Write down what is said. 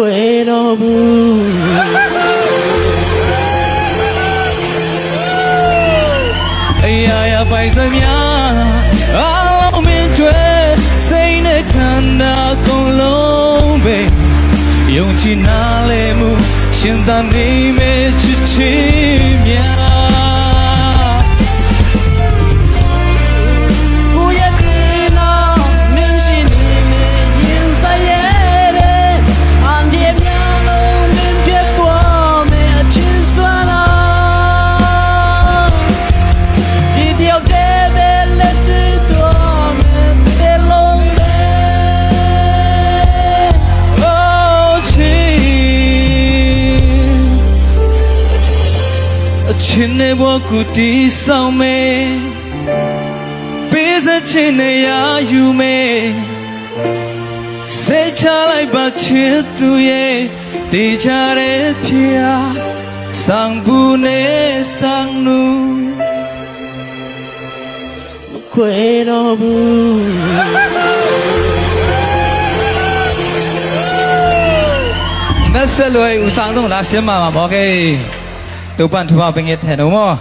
ခွဲတော်ဘူးအရာရာပိုင်စမြအလုံးမင်းတွေစိတ်နဲ့ခန္ဓာကုန်လုံးပဲယုံကြည်နာလဲမှုရှင်သာနေမဲ့ချစ်ချင်း အချင်းနဲ့ဘဝကူတီဆောင်မယ်ပေးစချင်နေရယူမယ်စိတ်ချလိုက်ပါချစ်သူရဲ့တေချာတဲ့ဖေဆောင်ဘူးနဲ့ဆောင်နူခွဲတော်ဘူးမဆက်လွယ်ဦးဆောင်တော့လာရှင်းမှာပါဘောကေ တူပန်ထဘပင်ရဲ့ထဲတော့